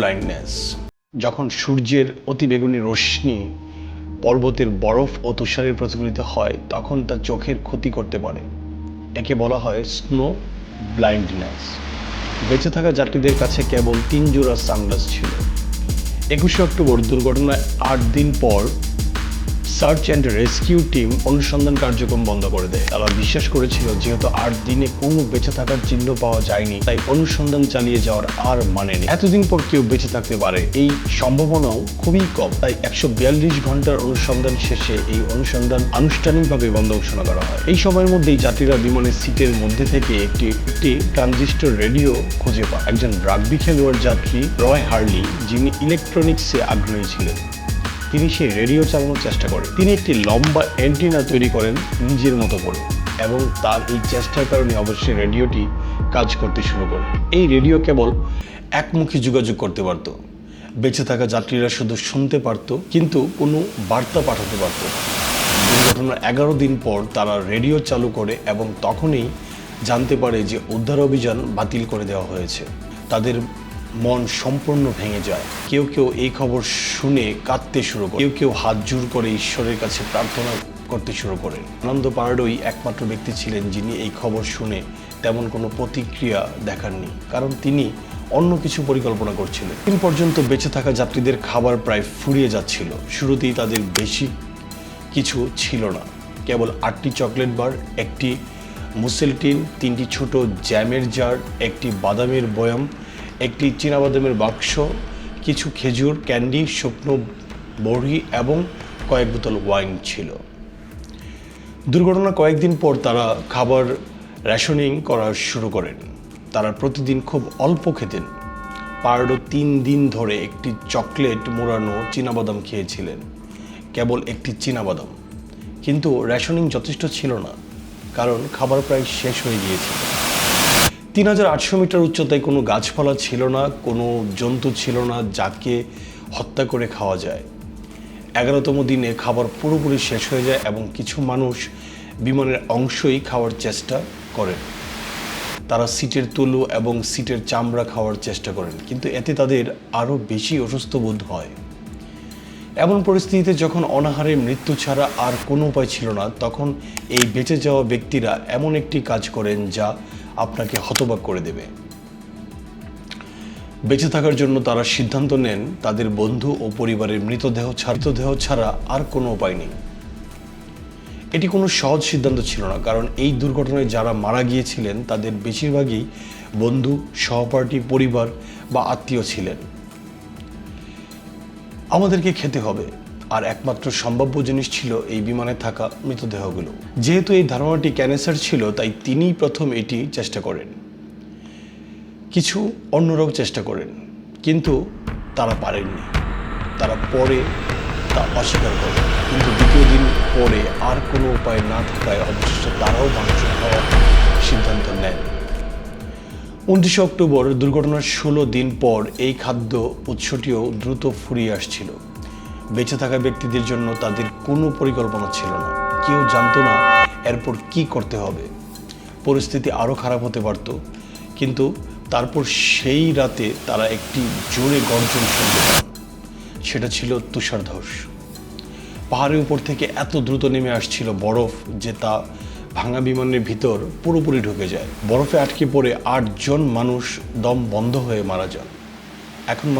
Blindness যখন সূর্যের অতিবেগুনি রশ্মি পর্বতের বরফ ও তুষারের প্রতিফলিত হয়, তখন তা চোখের ক্ষতি করতে পারে। একে বলা হয় স্নো ব্লাইন্ডনেস বেঁচে থাকা যাত্রীদের কাছে কেবল তিন জোড়া সানগ্লাস ছিল। একুশে অক্টোবর দুর্ঘটনায় আট দিন পর সার্চ অ্যান্ড রেস্কিউ টিম অনুসন্ধান কার্যক্রম বন্ধ করে দেয়। তারা বিশ্বাস করেছিল যেহেতু আট দিনে কোনো বেঁচে থাকার চিহ্ন পাওয়া যায়নি, তাই অনুসন্ধান চালিয়ে যাওয়ার আর মানে নেই। এতদিন পর কেউ বেঁচে থাকতে পারে, এই সম্ভাবনাও খুবই কম। তাই একশো বিয়াল্লিশ ঘণ্টার অনুসন্ধান শেষে এই অনুসন্ধান আনুষ্ঠানিকভাবে বন্ধ ঘোষণা করা হয়। এই সময়ের মধ্যেই যাত্রীরা বিমানের সিটের মধ্যে থেকে একটি একটি ট্রানজিস্টর রেডিও খুঁজে পায়। একজন রাগবি খেলোয়াড় যাত্রী রয় হার্লি, যিনি ইলেকট্রনিক্সে আগ্রহী ছিলেন। তিনি সেই রেডিও চালানোর চেষ্টা করেন। তিনি একটি লম্বা অ্যান্টিনা তৈরি করেন নিজের মতো করে এবং তার এই চেষ্টার কারণে অবশ্যই রেডিওটি কাজ করতে শুরু করে। এই রেডিও কেবল একমুখী যোগাযোগ করতে পারত, বেঁচে থাকা যাত্রীরা শুধু শুনতে পারত, কিন্তু কোনো বার্তা পাঠাতে পারত। দুর্ঘটনার এগারো দিন পর তারা রেডিও চালু করে এবং তখনই জানতে পারে যে উদ্ধার অভিযান বাতিল করে দেওয়া হয়েছে। তাদের মন সম্পূর্ণ ভেঙে যায়। কেউ কেউ এই খবর শুনে কাঁদতে শুরু করে। কেউ কেউ হাত জোর করে ঈশ্বরের কাছে প্রার্থনা করতে শুরু করেন আনন্দ পারডই একমাত্র ব্যক্তি ছিলেন যিনি এই খবর শুনে তেমন কোনো প্রতিক্রিয়া দেখাননি, কারণ তিনি অন্য কিছু পরিকল্পনা করছিলেন। দিন পর্যন্ত বেঁচে থাকা যাত্রীদের খাবার প্রায় ফুরিয়ে যাচ্ছিল। শুরুতেই তাদের বেশি কিছু ছিল না। কেবল আটটি চকলেট বার, একটি মুসেলটিন, তিনটি ছোট জ্যামের জার, একটি বাদামের বয়াম একটি চীনাবাদামের বাক্স, কিছু খেজুর, ক্যান্ডি, শুকনো বড়ি এবং কয়েক বোতল ওয়াইন ছিল। দুর্ঘটনা কয়েকদিন পর তারা খাবার রেশনিং করা শুরু করেন। তারা প্রতিদিন খুব অল্প খেতেন। পার্ডো তিন দিন ধরে একটি চকলেট মোড়ানো চীনাবাদাম খেয়েছিলেন। কেবল একটি চীনাবাদাম। কিন্তু রেশনিং যথেষ্ট ছিল না, কারণ খাবার প্রায় শেষ হয়ে গিয়েছিল। তিন হাজার আটশো মিটার উচ্চতায় কোনো গাছপালা ছিল না, কোনো জন্তু ছিল না যাকে হত্যা করে খাওয়া যায়। এগারোতম দিনে খাবার পুরোপুরি শেষ হয়ে যায় এবং কিছু মানুষ বিমানের অংশই খাওয়ার চেষ্টা করেন। তারা সিটের তুলো এবং সিটের চামড়া খাওয়ার চেষ্টা করেন, কিন্তু এতে তাদের আরও বেশি অসুস্থ বোধ হয়। এমন পরিস্থিতিতে যখন অনাহারে মৃত্যু ছাড়া আর কোনো উপায় ছিল না, তখন এই বেঁচে যাওয়া ব্যক্তিরা এমন একটি কাজ করেন যা আপনাকে হতবাক করে দেবে। বেঁচে থাকার জন্য তারা সিদ্ধান্ত নেন, তাদের বন্ধু ও পরিবারের মৃতদেহ মৃতদেহ ছাড়া আর কোনো উপায় নেই। এটি কোনো সহজ সিদ্ধান্ত ছিল না, কারণ এই দুর্ঘটনায় যারা মারা গিয়েছিলেন, তাদের বেশিরভাগই বন্ধু, সহপাঠী, পরিবার বা আত্মীয় ছিলেন। আমাদেরকে খেতে হবে। আর একমাত্র সম্ভাব্য জিনিস ছিল এই বিমানে থাকা মৃতদেহগুলো। যেহেতু এই ধারণাটি ক্যান্সার ছিল, তাই তিনিই প্রথম এটি চেষ্টা করেন। কিছু অন্যরাও চেষ্টা করেন, কিন্তু তারা পারেননি। তারা পরে তা অস্বীকার করে। কিন্তু দ্বিতীয় দিন পরে আর কোনো উপায় না থাকায় অবশেষে তারাও মাংস খাওয়ার সিদ্ধান্ত নেন। উনত্রিশে অক্টোবর দুর্ঘটনার ষোলো দিন পর এই খাদ্য উৎসটিও দ্রুত ফুরিয়ে আসছিল। বেঁচে থাকা ব্যক্তিদের জন্য তাদের কোনো পরিকল্পনা ছিল না। কেউ জানতো না এরপর কি করতে হবে। পরিস্থিতি আরও খারাপ হতে পারত, কিন্তু তারপর সেই রাতে তারা একটি জোরে গর্জন শুনতে পান সেটা ছিল তুষারধস পাহাড়ের উপর থেকে এত দ্রুত নেমে আসছিল বরফ যে তা ভাঙা বিমানের ভিতর পুরোপুরি ঢুকে যায়। বরফে আটকে পড়ে আটজন মানুষ দম বন্ধ হয়ে মারা যান। এখন মাত্র